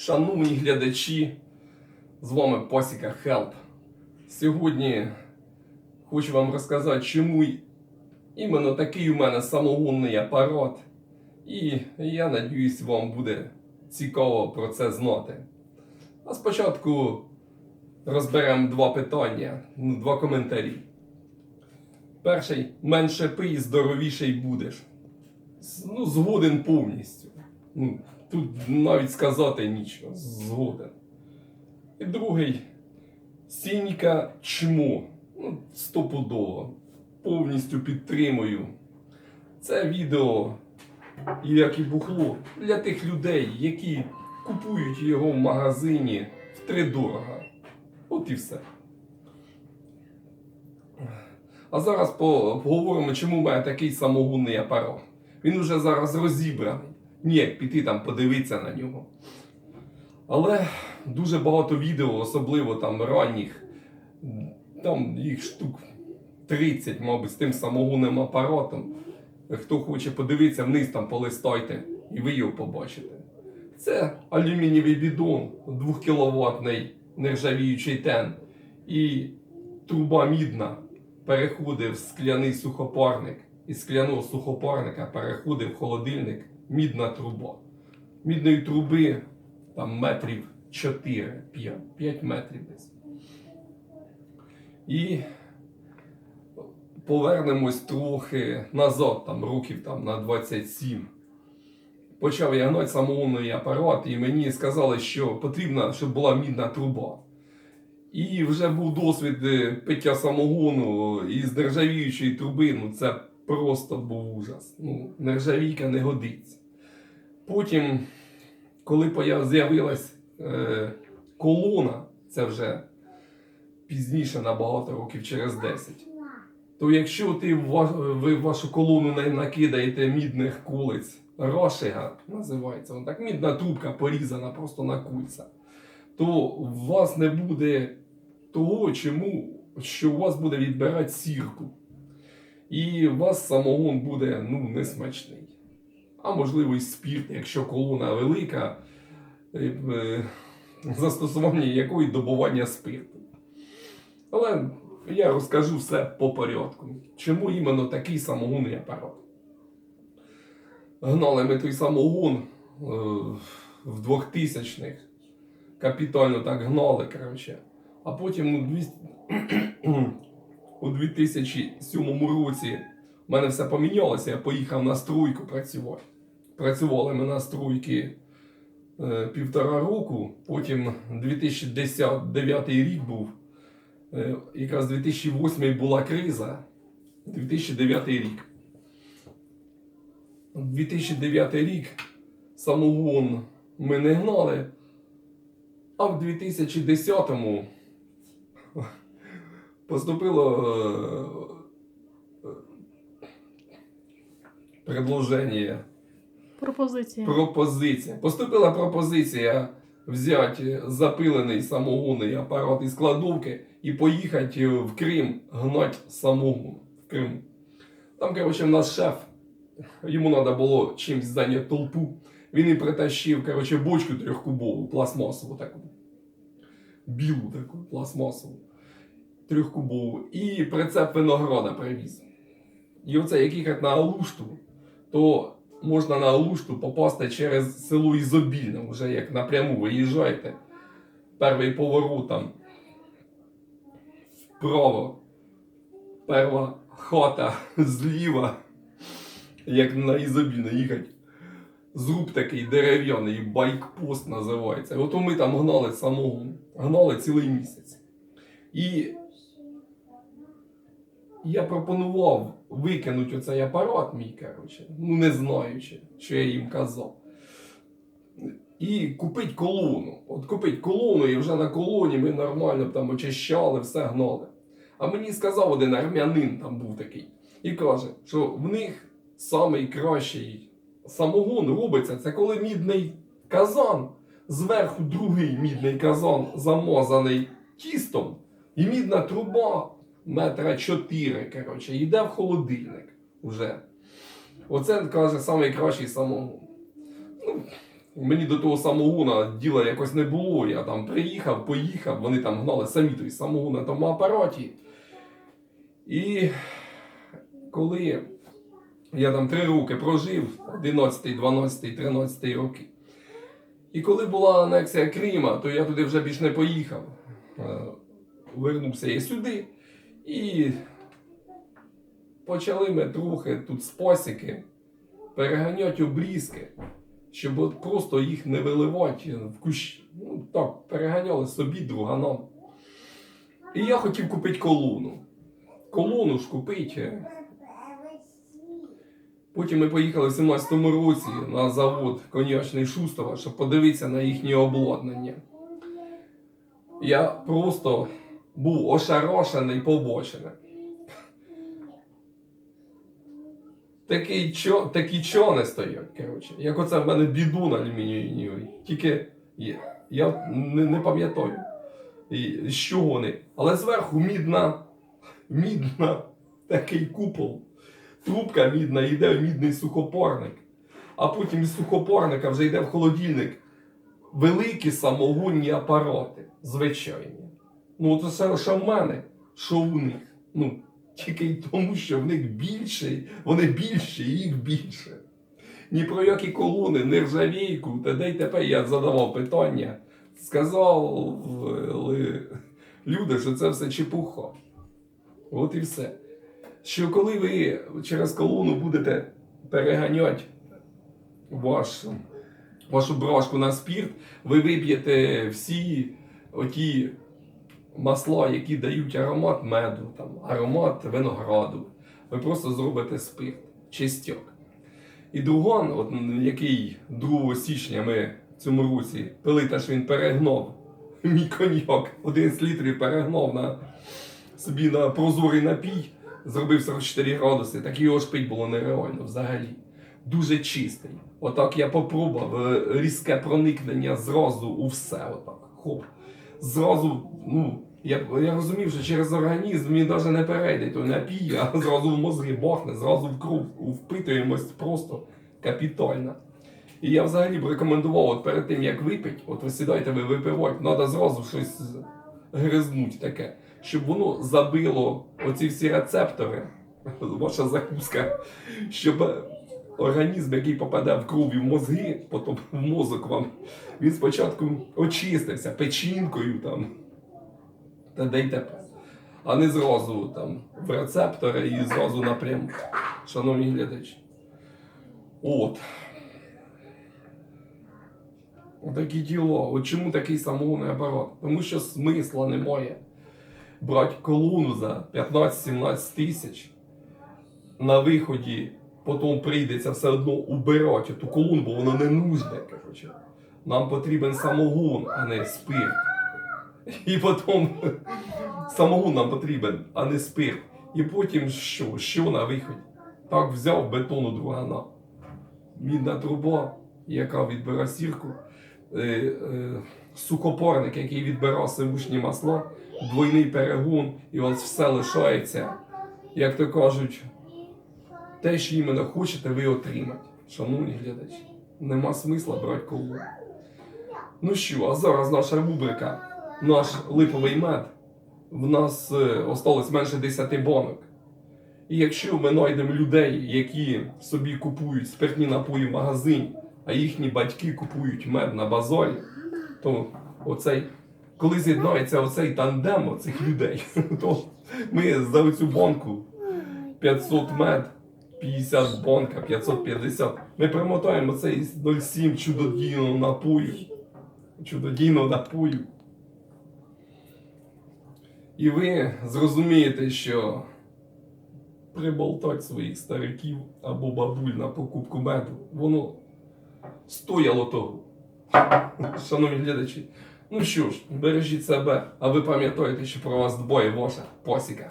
Шановні глядачі, з вами Пасіка Хелп. Сьогодні хочу вам розказати, чому іменно такий у мене самогонний апарат. І я надіюсь, вам буде цікаво про це знати. А спочатку розберемо два питання, ну, два коментарі. Перший менше пий, здоровіший будеш. Ну, згоден повністю. Тут навіть сказати нічого. Згоден. І другий Сінька чмо. Ну, стопудово. Повністю підтримую. Це відео, як і бухло, для тих людей, які купують його в магазині втридорога. От і все. А зараз поговоримо, чому мене такий самогонний апарат. Він уже зараз розібраний. Ніяк піти там подивитися на нього. Але дуже багато відео, особливо там ранніх, там їх штук 30, мабуть, з тим самогонним апаратом. Хто хоче подивитися вниз, там полистайте, і ви його побачите. Це алюмінієвий бідон, 2 кВт нержавіючий тен. І труба мідна переходить в скляний сухопарник. Із скляного сухопарника переходить в холодильник мідна труба. Мідної труби там метрів 4, 5, 5 метрів десь. І повернемось трохи назад, там років там, на 27. Почав я гнати самогонний апарат, і мені сказали, що потрібно, щоб була мідна труба. І вже був досвід е, пиття самогону із нержавіючої труби. Ну це просто був ужас. Ну, нержавійка не годиться. Потім, коли з'явилась е, колона, це вже пізніше набагато років через 10. То якщо ти ви вашу колону накидаєте мідних кулиць, рошига називається, вон так мідна трубка порізана просто на кульця, то у вас не буде того, чому, що у вас буде відбирати сірку. І у вас самогон буде ну, несмачний. А можливо і спірт, якщо колона велика, е, е, застосування якої добування спирту. Але я розкажу все по порядку. Чому іменно такий самогонний апарат? Гнали ми той самогон е, в 2000-х. Капітально так гнали, коротше. А потім у 200... у 2007 році в мене все помінялося, я поїхав на стройку працювати. Працювали ми на стройки е, півтора року, потім 2009 рік був. Е, якраз 2008 була криза, 2009 рік. 2009 рік самогон ми не гнали, а в 2010-му поступило е, предложення Пропозиція. Пропозиція. Поступила пропозиція взяти запилений самогонний апарат із кладовки і поїхати в Крим гнати самогон в Крим. Там, коротше, в нас шеф, йому треба було чимось зайняти толпу. Він і притащив, коротше, бочку трьохкубову, пластмасову таку. Білу таку пластмасову. Трьохкубову. І прицеп винограда привіз. І оце як їхати на Алушту, то можна на Алушту попасти через село Ізобільне, вже як напряму виїжджаєте. Перший поворот там вправо. Перша хата зліва, як на Ізобільне їхати. Зруб такий дерев'яний, байкпост називається. От ми там гнали самогон. Гнали цілий місяць. І я пропонував викинути оцей апарат мій, коротше, ну не знаючи, що я їм казав. І купити колону. От купити колону, і вже на колоні ми нормально б там очищали, все гнали. А мені сказав один армянин там був такий, і каже, що в них самий кращий самогон робиться, це коли мідний казан, зверху другий мідний казан замазаний тістом, і мідна труба метра 4, коротше, йде в холодильник уже. Оце каже найкращий самогон. Ну, Мені до того самогона діла якось не було. Я там приїхав, поїхав, вони там гнали самі той самогон на тому апараті. І коли я там три роки прожив, 11, 12, 13 роки. І коли була анексія Крима, то я туди вже більш не поїхав. Е, Вернувся я сюди. І почали ми трохи тут спасіки переганяти обрізки, щоб просто їх не виливати в кущі. Ну так, переганяли собі друганам. І я хотів купити колону. Колону ж купити. Потім ми поїхали в 17-му році на завод коньячний Шустова, щоб подивитися на їхнє обладнання. Я просто був ошарошений побочене. Такий чо, такі чони стоять, коротше. Як оце в мене бідун алюмінієвий. Тільки я, я не, не пам'ятаю, з чого вони. Але зверху мідна, мідна, такий купол. Трубка мідна, йде мідний сухопарник. А потім із сухопарника вже йде в холодильник великі самогонні апарати, звичайні. Ну, це все, мене, що в них. Ну, тільки й тому, що в них більше, вони більше, їх більше. Ні про які колони, нержавійку, та де й тепер я задавав питання. Сказали люди, що це все чепуха. От і все. Що коли ви через колону будете переганяти вашу, вашу брашку на спірт, ви вип'єте всі оті масла, які дають аромат меду, там, аромат винограду. Ви просто зробите спирт, чистяк. І друган, от, який 2 січня ми в цьому році пили, те, що він перегнав мій коньяк, 11 літрів перегнав на собі на прозорий напій, зробив 44 градуси, так його ж пить було нереально взагалі. Дуже чистий. Отак я попробував е, різке проникнення зразу у все. Отак. Хоп. Зразу, ну, я, я розумів, що через організм він навіть не перейде той напій, а зразу в мозги бахне, зразу в кров впитуємось просто капітально. І я взагалі б рекомендував, от перед тим як випити, от ви сідаєте, ви випивати, треба зразу щось гризнуть таке, щоб воно забило оці всі рецептори, ваша закуска, щоб організм, який попаде в кров і в мозги, потім в мозок вам, він спочатку очистився печінкою там, та де. А не зразу там в рецептори і зразу напряму. Шановні глядачі. От. Отакі діло. От чому такий самогонний апарат? Тому що смисла немає. Брати колону за 15-17 тисяч на виході, потім прийдеться все одно убирати ту колону, бо воно не нужне. Нам потрібен самогон, а не спирт. І потім самогон нам потрібен, а не спирт. І потім що? Що на виході? Так взяв бетону другана. Мідна труба, яка відбира сірку, е, е, сухопарник, який відбирав сивушні масла, двойний перегон, і у вас все лишається, як то кажуть, те, що іменно хочете, ви отримати. Шановні глядачі, нема смисла брати колу. Ну що, а зараз наша рубрика, наш липовий мед. В нас е, осталось менше 10 банок. І якщо ми знайдемо людей, які собі купують спиртні напої в магазині, а їхні батьки купують мед на базарі, то оцей, коли з'єднається оцей тандем оцих людей, то ми за цю банку 500 мед, 50 банка, 550. Ми примотаємо цей 0,7 чудодійного напою. Чудодійного напою. І ви зрозумієте, що приболтать своїх стариків або бабуль на покупку меду, воно стояло того. Шановні глядачі, ну що ж, бережіть себе, а ви пам'ятаєте, що про вас двоє ваша посіка.